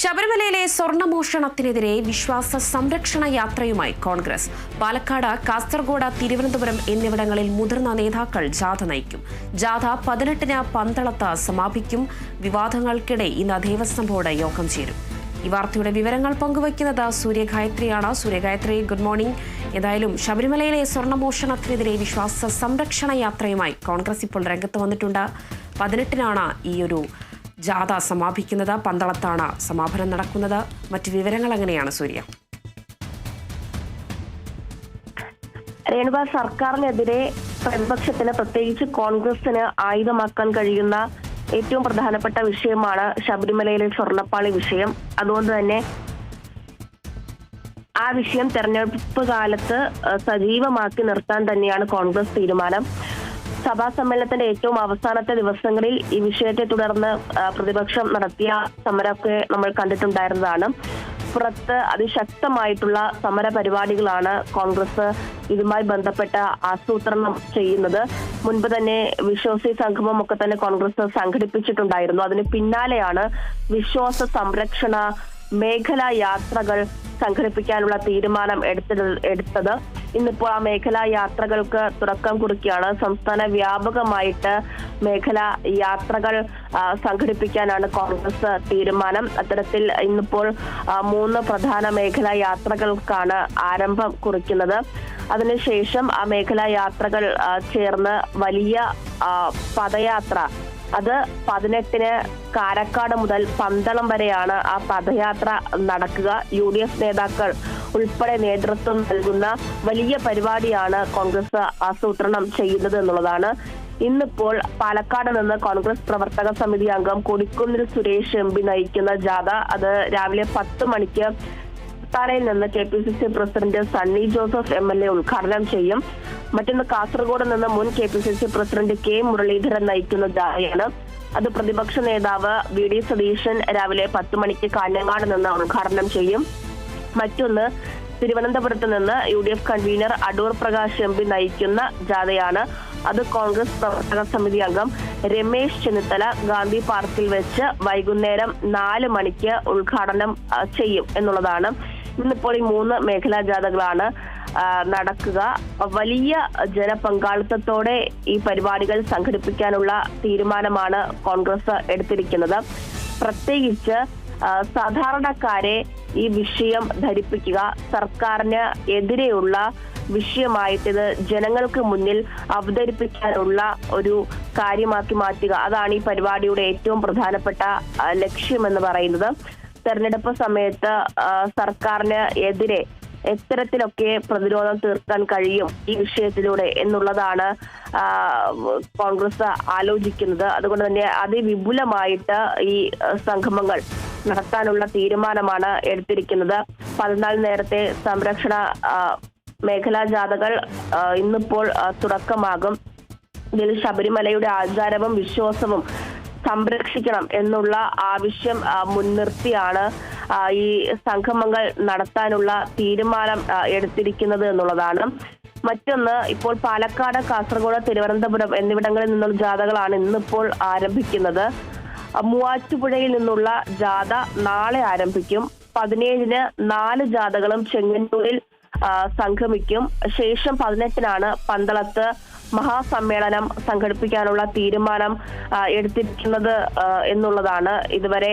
ശബരിമലയിലെ സ്വർണമോഷണത്തിനെതിരെ വിശ്വാസ സംരക്ഷണ യാത്രയുമായി കോൺഗ്രസ്. പാലക്കാട് കാസർഗോഡ് തിരുവനന്തപുരം എന്നിവിടങ്ങളിൽ മുതിർന്ന നേതാക്കൾ ജാഥ നയിക്കും. ജാഥ പതിനെട്ടിന് പന്തളത്ത് സമാപിക്കും. വിവാദങ്ങൾക്കിടെ ഇന്ന് ദേവസ്വം ബോർഡ് യോഗം ചേരും. ഈ വാർത്തയുടെ വിവരങ്ങൾ പങ്കുവയ്ക്കുന്നത് സൂര്യഗായത്രിയാണ്. Suryagayathri good morning. ഏതായാലും ശബരിമലയിലെ സ്വർണമോഷണത്തിനെതിരെ വിശ്വാസ സംരക്ഷണ യാത്രയുമായി കോൺഗ്രസ് ഇപ്പോൾ രംഗത്ത് വന്നിട്ടുണ്ട്. പതിനെട്ടിനാണ് ഈ ഒരു ജാഥ സമാപിക്കുന്നത് പന്തളത്താണ്. സമാപനം നടക്കുന്നത്. മറ്റ് വിവരങ്ങൾ എങ്ങനെയാണ് സൂര്യ? രേണുക സർക്കാരിനെതിരെ പ്രതിപക്ഷത്തിന് പ്രത്യേകിച്ച് കോൺഗ്രസിന് ആയുധമാക്കാൻ കഴിയുന്ന ഏറ്റവും പ്രധാനപ്പെട്ട വിഷയമാണ് ശബരിമലയിലെ സ്വർണപ്പാളി വിഷയം. അതുകൊണ്ട് തന്നെ ആ വിഷയം തെരഞ്ഞെടുപ്പ് കാലത്ത് സജീവമാക്കി നിർത്താൻ തന്നെയാണ് കോൺഗ്രസ് തീരുമാനം. സഭാ സമ്മേളനത്തിന്റെ ഏറ്റവും അവസാനത്തെ ദിവസങ്ങളിൽ ഈ വിഷയത്തെ തുടർന്ന് പ്രതിപക്ഷം നടത്തിയ സമരമൊക്കെ നമ്മൾ കണ്ടിട്ടുണ്ടായിരുന്നതാണ്. പുറത്ത് അതിശക്തമായിട്ടുള്ള സമര പരിപാടികളാണ് കോൺഗ്രസ് ഇതുമായി ബന്ധപ്പെട്ട ആസൂത്രണം ചെയ്യുന്നത്. മുൻപ് തന്നെ വിശ്വാസി സംഗമം ഒക്കെ തന്നെ കോൺഗ്രസ് സംഘടിപ്പിച്ചിട്ടുണ്ടായിരുന്നു. അതിന് പിന്നാലെയാണ് വിശ്വാസ സംരക്ഷണ മേഖലാ യാത്രകൾ സംഘടിപ്പിക്കാനുള്ള തീരുമാനം എടുത്തത് എടുത്തത്. ഇന്നിപ്പോൾ ആ മേഖലാ യാത്രകൾക്ക് തുടക്കം കുറിക്കുകയാണ്. സംസ്ഥാന വ്യാപകമായിട്ട് മേഖലാ യാത്രകൾ സംഘടിപ്പിക്കാനാണ് കോൺഗ്രസ് തീരുമാനം. അത്തരത്തിൽ ഇന്നിപ്പോൾ മൂന്ന് പ്രധാന മേഖലാ യാത്രകൾക്കാണ് ആരംഭം കുറിക്കുന്നത്. അതിനുശേഷം ആ മേഖലാ യാത്രകൾ ചേർന്ന് വലിയ പദയാത്ര അത് പതിനെട്ടിന് കാരക്കാട് മുതൽ പന്തളം വരെയാണ് ആ പദയാത്ര നടക്കുക. യു ഡി എഫ് നേതാക്കൾ ഉൾപ്പെടെ നേതൃത്വം നൽകുന്ന വലിയ പരിപാടിയാണ് കോൺഗ്രസ് ആസൂത്രണം ചെയ്യുന്നത് എന്നുള്ളതാണ്. ഇന്നിപ്പോൾ പാലക്കാട് നിന്ന് കോൺഗ്രസ് പ്രവർത്തക സമിതി അംഗം കൊടിക്കുന്നിൽ സുരേഷ് എം പി നയിക്കുന്ന ജാഥ. അത് രാവിലെ പത്ത് മണിക്ക് തലയിൽ നിന്ന് K P C C president Sunny Joseph M L A ഉദ്ഘാടനം ചെയ്യും. മറ്റൊന്ന് കാസർഗോഡ് നിന്ന് മുൻ K P C C president K Muraleedharan നയിക്കുന്ന ജാഥയാണ്. അത് പ്രതിപക്ഷ നേതാവ് വി ഡി സതീശൻ രാവിലെ പത്ത് മണിക്ക് കാഞ്ഞങ്ങാട് നിന്ന് ഉദ്ഘാടനം ചെയ്യും. മറ്റൊന്ന് തിരുവനന്തപുരത്ത് നിന്ന് U D F convener Adoor Prakash M P നയിക്കുന്ന ജാഥയാണ്. അത് കോൺഗ്രസ് പ്രവർത്തക സമിതി അംഗം രമേശ് ചെന്നിത്തല ഗാന്ധി പാർക്കിൽ വെച്ച് വൈകുന്നേരം നാല് മണിക്ക് ഉദ്ഘാടനം ചെയ്യും എന്നുള്ളതാണ്. ഇന്നിപ്പോൾ ഈ മൂന്ന് മേഖലാ ജാഥകളാണ് നടക്കുക. വലിയ ജനപങ്കാളിത്തത്തോടെ ഈ പരിപാടികൾ സംഘടിപ്പിക്കാനുള്ള തീരുമാനമാണ് കോൺഗ്രസ് എടുത്തിരിക്കുന്നത്. പ്രത്യേകിച്ച് സാധാരണക്കാരെ ഈ വിഷയം ധരിപ്പിക്കുക സർക്കാരിന് എതിരെയുള്ള വിഷയമായിട്ട് ഇത് ജനങ്ങൾക്ക് മുന്നിൽ അവതരിപ്പിക്കാനുള്ള ഒരു കാര്യമാക്കി മാറ്റുക. അതാണ് ഈ പരിപാടിയുടെ ഏറ്റവും പ്രധാനപ്പെട്ട ലക്ഷ്യമെന്ന് പറയുന്നത്. തെരഞ്ഞെടുപ്പ് സമയത്ത് സർക്കാരിന് എതിരെ എത്തരത്തിലൊക്കെ പ്രതിരോധം തീർക്കാൻ കഴിയും ഈ വിഷയത്തിലൂടെ എന്നുള്ളതാണ് കോൺഗ്രസ് ആലോചിക്കുന്നത്. അതുകൊണ്ട് തന്നെ അതിവിപുലമായിട്ട് ഈ സംഗമങ്ങൾ നടത്താനുള്ള തീരുമാനമാണ് എടുത്തിരിക്കുന്നത്. പതിനാല് നേരത്തെ സംരക്ഷണ മേഖലാ ജാഥകൾ ഇന്നിപ്പോൾ തുടക്കമാകും. ഇതിൽ ശബരിമലയുടെ ആചാരവും വിശ്വാസവും സംരക്ഷിക്കണം എന്നുള്ള ആവശ്യം മുൻനിർത്തിയാണ് ഈ സംഗമങ്ങൾ നടത്താനുള്ള തീരുമാനം എടുത്തിരിക്കുന്നത് എന്നുള്ളതാണ്. മറ്റൊന്ന് ഇപ്പോൾ പാലക്കാട് കാസർഗോഡ് തിരുവനന്തപുരം എന്നിവിടങ്ങളിൽ നിന്നുള്ള ജാഥകളാണ് ഇന്നിപ്പോൾ ആരംഭിക്കുന്നത്. മൂവാറ്റുപുഴയിൽ നിന്നുള്ള ജാഥ നാളെ ആരംഭിക്കും. പതിനേഴിന് നാല് ജാഥകളും ചെങ്ങന്നൂരിൽ സംഗമിക്കും ശേഷം പതിനെട്ടിനാണ് പന്തളത്ത് മഹാസമ്മേളനം സംഘടിപ്പിക്കാനുള്ള തീരുമാനം എടുത്തിരിക്കുന്നത് എന്നുള്ളതാണ്. ഇതുവരെ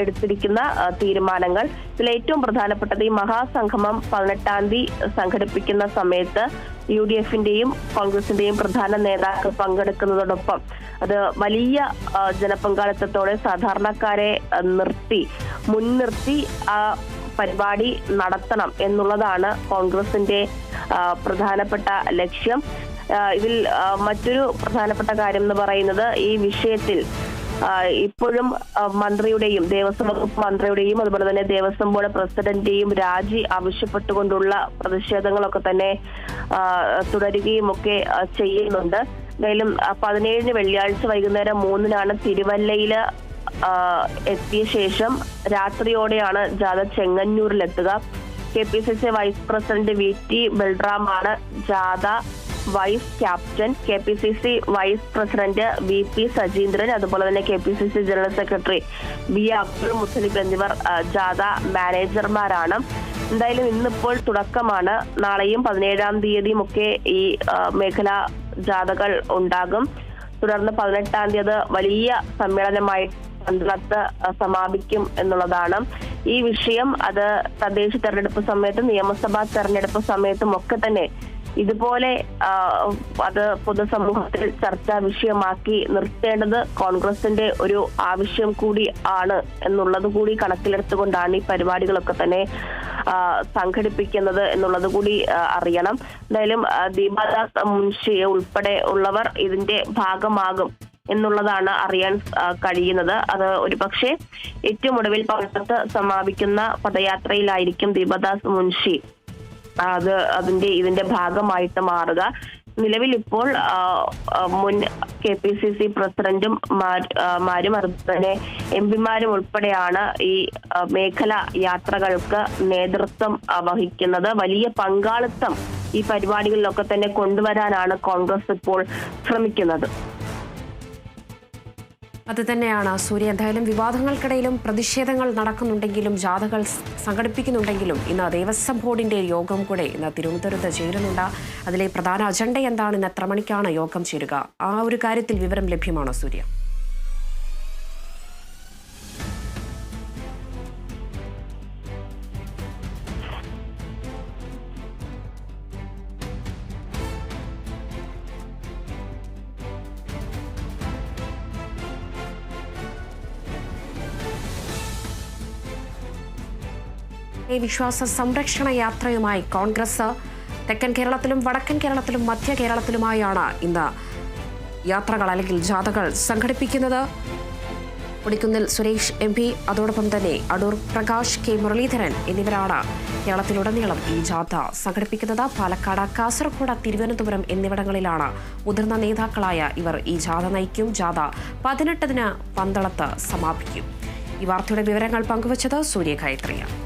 എടുത്തിരിക്കുന്ന തീരുമാനങ്ങൾ. ഇതിൽ ഏറ്റവും പ്രധാനപ്പെട്ടത് ഈ മഹാസംഗമം പതിനെട്ടാം തീയതി സംഘടിപ്പിക്കുന്ന സമയത്ത് യു ഡി എഫിന്റെയും കോൺഗ്രസിന്റെയും പ്രധാന നേതാക്കൾ പങ്കെടുക്കുന്നതോടൊപ്പം അത് വലിയ ജനപങ്കാളിത്തത്തോടെ സാധാരണക്കാരെ നിർത്തി മുൻനിർത്തി ആ പരിപാടി നടത്തണം എന്നുള്ളതാണ് കോൺഗ്രസിന്റെ പ്രധാനപ്പെട്ട ലക്ഷ്യം. ഇതിൽ മറ്റൊരു പ്രധാനപ്പെട്ട കാര്യം എന്ന് പറയുന്നത് ഈ വിഷയത്തിൽ ഇപ്പോഴും മന്ത്രിയുടെയും ദേവസ്വം വകുപ്പ് മന്ത്രിയുടെയും അതുപോലെ തന്നെ ദേവസ്വം ബോർഡ് പ്രസിഡന്റിന്റെയും രാജി ആവശ്യപ്പെട്ടുകൊണ്ടുള്ള പ്രതിഷേധങ്ങളൊക്കെ തന്നെ തുടരുകയും ഒക്കെ ചെയ്യുന്നുണ്ട്. എന്തായാലും പതിനേഴിന് വെള്ളിയാഴ്ച വൈകുന്നേരം മൂന്നിനാണ് തിരുവല്ലയിൽ എത്തിയ ശേഷം രാത്രിയോടെയാണ് ജാഥ ചെങ്ങന്നൂരിലെത്തുക. K P C C vice president V T ബൽറാമാണ് ജാഥ vice captain K P C C vice president V P Sajeendran അതുപോലെ തന്നെ K P C C general secretary B Abdul Muthalib എന്നിവർ ജാഥ മാനേജർമാരാണ്. എന്തായാലും ഇന്നിപ്പോൾ തുടക്കമാണ്. നാളെയും പതിനേഴാം തീയതിയും ഒക്കെ ഈ മേഖലാ ജാഥകൾ ഉണ്ടാകും. തുടർന്ന് പതിനെട്ടാം തീയതി വലിയ സമ്മേളനമായി പന്തളത്ത് സമാപിക്കും എന്നുള്ളതാണ്. ഈ വിഷയം അത് തദ്ദേശ തെരഞ്ഞെടുപ്പ് സമയത്തും നിയമസഭാ തെരഞ്ഞെടുപ്പ് സമയത്തും ഒക്കെ തന്നെ ഇതുപോലെ അത് പൊതുസമൂഹത്തിൽ ചർച്ചാ വിഷയമാക്കി നിർത്തേണ്ടത് കോൺഗ്രസിന്റെ ഒരു ആവശ്യം കൂടി ആണ് എന്നുള്ളത് കൂടി കണക്കിലെടുത്തുകൊണ്ടാണ് ഈ പരിപാടികളൊക്കെ തന്നെ സംഘടിപ്പിക്കുന്നത് എന്നുള്ളത് കൂടി അറിയണം. എന്തായാലും ദീപാദാസ് മുൻഷി ഉൾപ്പെടെ ഉള്ളവർ ഇതിന്റെ ഭാഗമാകും എന്നുള്ളതാണ് അറിയാൻ കഴിയുന്നത്. അത് ഒരുപക്ഷെ ഏറ്റവും ഒടുവിൽ പണ്ടത്ത് സമാപിക്കുന്ന പദയാത്രയിലായിരിക്കും ദീപദാസ് മുൻഷി. അത് അതിന്റെ ഇതിന്റെ ഭാഗമായിട്ട് മാറുക. നിലവിൽ ഇപ്പോൾ മുൻ കെ പി സി സി പ്രസിഡന്റും മാരും അതുപോലെ എം പിമാരും ഉൾപ്പെടെയാണ് ഈ മേഖല യാത്രകൾക്ക് നേതൃത്വം വഹിക്കുന്നത്. വലിയ പങ്കാളിത്തം ഈ പരിപാടികളിലൊക്കെ തന്നെ കൊണ്ടുവരാനാണ് കോൺഗ്രസ് ഇപ്പോൾ ശ്രമിക്കുന്നത്. അത് തന്നെയാണ്. സൂര്യ എന്തായാലും വിവാദങ്ങൾക്കിടയിലും പ്രതിഷേധങ്ങൾ നടക്കുന്നുണ്ടെങ്കിലും ജാഥകൾ സംഘടിപ്പിക്കുന്നുണ്ടെങ്കിലും ഇന്ന് ദേവസ്വം ബോർഡിന്റെ യോഗം കൂടെ ഇന്ന് തിരുവനന്തപുരത്ത് ചേരുന്നുണ്ട്. അതിലെ പ്രധാന അജണ്ട എന്താണ് ഇന്ന് എത്ര മണിക്കാണ് യോഗം ചേരുക? ആ ഒരു കാര്യത്തിൽ വിവരം ലഭ്യമാണോ സൂര്യ? വിശ്വാസ സംരക്ഷണ യാത്രയുമായി കോൺഗ്രസ് തെക്കൻ കേരളത്തിലും വടക്കൻ കേരളത്തിലും മധ്യ കേരളത്തിലുമായാണ് ഇന്ന് യാത്രകൾ അല്ലെങ്കിൽ ജാഥകൾ സംഘടിപ്പിക്കുന്നത്. കൊടിക്കുന്നിൽ സുരേഷ് എം പി അതോടൊപ്പം തന്നെ അടൂർ പ്രകാശ് കെ മുരളീധരൻ എന്നിവരാണ് കേരളത്തിലുടനീളം ഈ ജാഥ സംഘടിപ്പിക്കുന്നത്. പാലക്കാട് കാസർഗോഡ് തിരുവനന്തപുരം എന്നിവിടങ്ങളിലാണ് മുതിർന്ന നേതാക്കളായ ഇവർ ഈ ജാഥ നയിക്കും. ജാഥ പതിനെട്ടതിന് പന്തളത്ത് സമാപിക്കും. ഈ വാർത്തയുടെ വിവരങ്ങൾ പങ്കുവച്ചത് സൂര്യഗായത്രിയാണ്